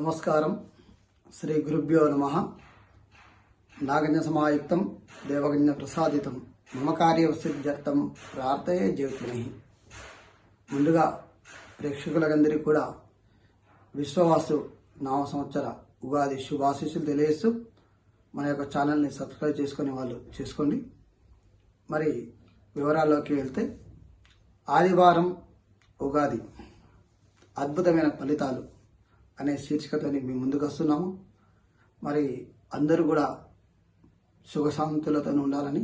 నమస్కారం. శ్రీ గురుభ్యో నమ. నాగజ్ఞ సమాయుక్తం దేవగజ్ఞ ప్రసాదితం మమ కార్యసిద్ధ్యర్థం ప్రార్థయే జీవితమై ముందుగా ప్రేక్షకులందరికీ కూడా విశ్వవాసు నామ సంవత్సర ఉగాది శుభాశీస్సులు తెలియజేస్తూ మన యొక్క ఛానల్ని సబ్స్క్రైబ్ చేసుకునే వాళ్ళు చేసుకోండి. మరి వివరాల్లోకి వెళ్తే ఆదివారం ఉగాది. అద్భుతమైన ఫలితాలు అనే శీర్షికతోని మీ ముందుకు వస్తున్నాము. మరి అందరూ కూడా సుఖశాంతులతో ఉండాలని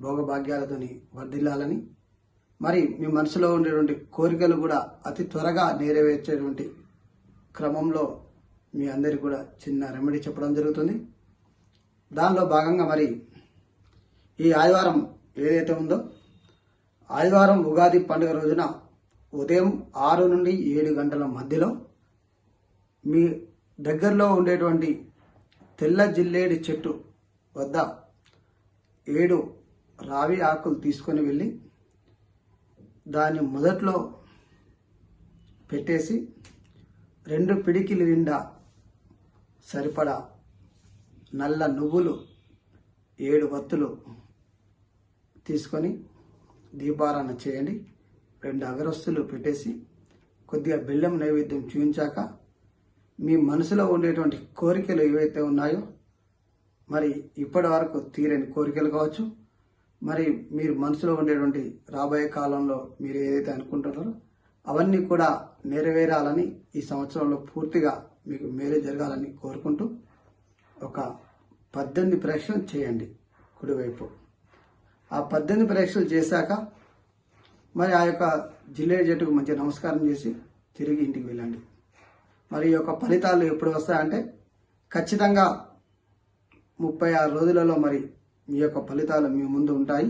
భోగభాగ్యాలతోని వర్ధిల్లాలని మరి మీ మనసులో ఉండేటువంటి కోరికలు కూడా అతి త్వరగా నెరవేర్చేటువంటి క్రమంలో మీ అందరికి కూడా చిన్న రెమెడీ చెప్పడం జరుగుతుంది. దానిలో భాగంగా మరి ఈ ఆదివారం ఏదైతే ఉందో ఆదివారం ఉగాది పండుగ రోజున ఉదయం ఆరు నుండి ఏడు గంటల మధ్యలో మీ దగ్గరలో ఉండేటువంటి తెల్ల జిల్లేడి చెట్టు వద్ద ఏడు రావి ఆకులు తీసుకొని వెళ్ళి దాన్ని మొదట్లో పెట్టేసి రెండు పిడికిలి నిండా సరిపడా నల్ల నువ్వులు ఏడు వత్తులు తీసుకొని దీపారాధన చేయండి. రెండు అగరస్తులు పెట్టేసి కొద్దిగా బెల్లం నైవేద్యం చూపించాక మీ మనసులో ఉండేటువంటి కోరికలు ఏవైతే ఉన్నాయో మరి ఇప్పటి వరకు తీరని కోరికలు కావచ్చు మరి మీరు మనసులో ఉండేటువంటి రాబోయే కాలంలో మీరు ఏదైతే అనుకుంటున్నారో అవన్నీ కూడా నెరవేరాలని ఈ సంవత్సరంలో పూర్తిగా మీకు మేలు జరగాలని కోరుకుంటూ ఒక పద్దెనిమిది ప్రశ్నలు చేయండి కుడివైపు. ఆ పద్దెనిమిది పరీక్షలు చేశాక మరి ఆ యొక్క జిల్లేడు జట్టుకు మంచి నమస్కారం చేసి తిరిగి ఇంటికి వెళ్ళండి. మరి యొక్క ఫలితాలు ఎప్పుడు వస్తాయంటే ఖచ్చితంగా ముప్పై ఆరు రోజులలో మరి మీ యొక్క ఫలితాలు మీ ముందు ఉంటాయి.